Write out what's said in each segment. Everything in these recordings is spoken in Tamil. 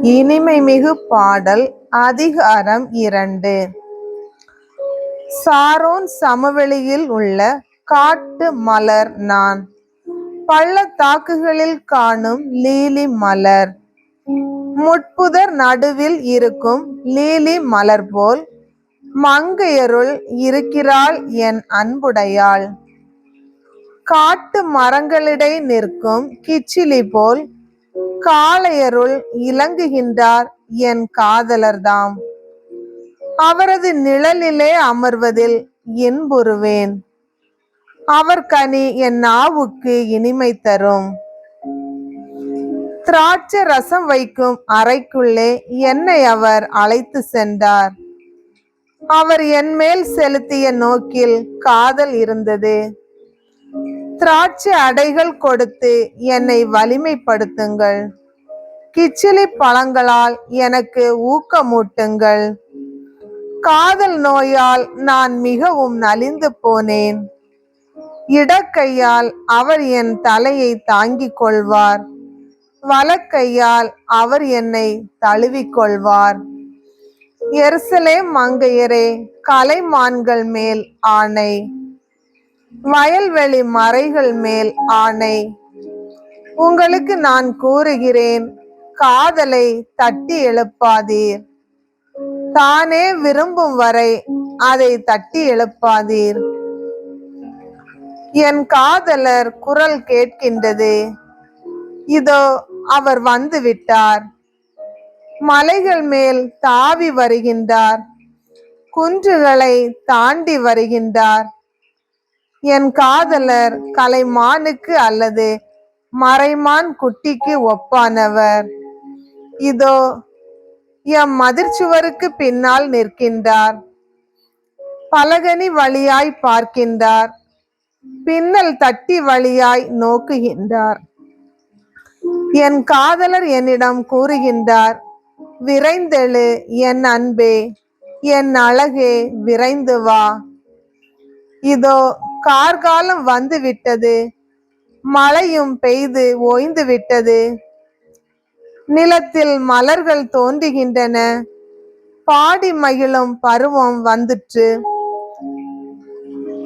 இனிமை மிகு பாடல் அதிகாரம் இரண்டு. சாரோன் சமவெளியில் உள்ள காட்டு மலர் நான். பள்ளத்தாக்குகளில் காணும் லீலி மலர். முட்புதர் நடுவில் இருக்கும் லீலி மலர் போல் மங்கையருள் இருக்கிறாள் என் அன்புடையாள். காட்டு மரங்களிடை நிற்கும் கிச்சிலி போல் காளையருள் இலங்குகின்றார் என் காதலர்தாம். அவரது நிழலிலே அமர்வதில் இன்புறுவேன். அவர் கனி என் நாவுக்கு இனிமை தரும். திராட்சை ரசம் வைக்கும் அறைக்குள்ளே என்னை அவர் அழைத்து சென்றார். அவர் என் மேல் செலுத்திய நோக்கில் காதல் இருந்தது. திராட்சை அடைகள் கொடுத்து என்னை வலிமைப்படுத்துங்கள். கிச்சிலி பழங்களால் எனக்கு ஊக்கமூட்டுங்கள். காதல் நோயால் நான் மிகவும் நலிந்து போனேன். இடக்கையால் அவர் என் தலையை தாங்கிக் கொள்வார். வலக்கையால் அவர் என்னை தழுவிக்கொள்வார் எருசலேம் மங்கையரே கலைமான்கள் மேல் ஆணை. வயல்வெளி மறைகள் மேல் ஆணை. உங்களுக்கு நான் கூறுகிறேன் காதலை தட்டி எழுப்பாதீர். தானே விரும்பும் வரை அதை தட்டி எழுப்பாதீர். என் காதலர் குரல் கேட்கின்றது. இதோ அவர் வந்து விட்டார். மலைகள் மேல் தாவி வருகின்றார். குன்றுகளை தாண்டி வருகின்றார். என் காதலர் கலைமானுக்கு அல்லது மறைமான் குட்டிக்கு ஒப்பானவர். இதோ எம் மதிர்ச்சுவருக்கு பின்னால் நிற்கின்றார். பலகனி வழியாய் பார்க்கின்றார். பின்னல் தட்டி வழியாய் நோக்குகின்றார். என் காதலர் என்னிடம் கூறுகின்றார் விரைந்தெழு என் அன்பே என் அழகே விரைந்து வா. இதோ கார்காலம் வந்து விட்டது. மழையும் பெய்து ஓய்ந்து விட்டது. நிலத்தில் மலர்கள் தோன்றுகின்றன. பாடி மகிழும் பருவம் வந்துற்று.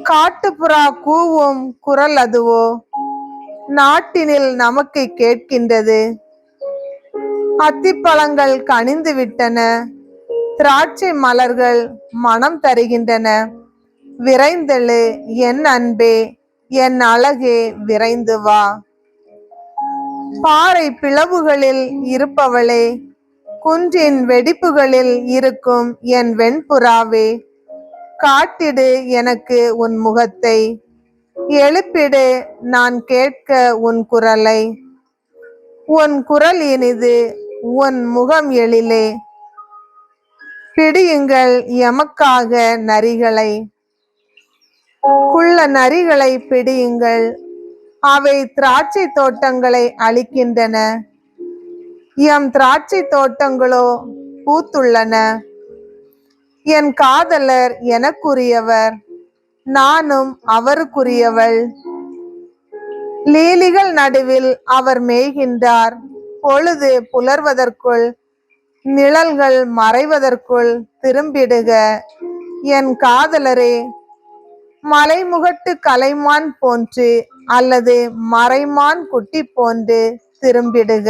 காட்டுப்புறா கூவும் குரல் அதுவோ? நாட்டினில் நமக்கு கேட்கின்றது. அத்திப்பழங்கள் கனிந்து விட்டன. திராட்சை மலர்கள் மனம் தருகின்றன. விரைந்தெழு என் அன்பே என் அழகே விரைந்து வா. பாறை பிளவுகளில் இருப்பவளே குன்றின் வெடிப்புகளில் இருக்கும் என் வெண்புறாவே காட்டிடு எனக்கு உன் முகத்தை எழுப்பிடு நான் கேட்க உன் குரலை. உன் குரல் இனிது உன் முகம் எழிலே. பிடியுங்கள் எமக்காக நரிகளை. குள்ள நரிகளை பிடியுங்கள். அவை திராட்சை தோட்டங்களை அழிக்கின்றன. எம் திராட்சை தோட்டங்களோ பூத்துள்ளன. என் காதலர் எனக்குரியவர் நானும் அவருக்குரியவள். லீலிகள் நடுவில் அவர் மேய்கின்றார். பொழுது புலர்வதற்குள் நிழல்கள் மறைவதற்குள் திரும்பிடுக. என் காதலரே மலைமுகட்டு கலைமான் போன்று அல்லது மறைமான் குட்டி போன்று திரும்பிடுக.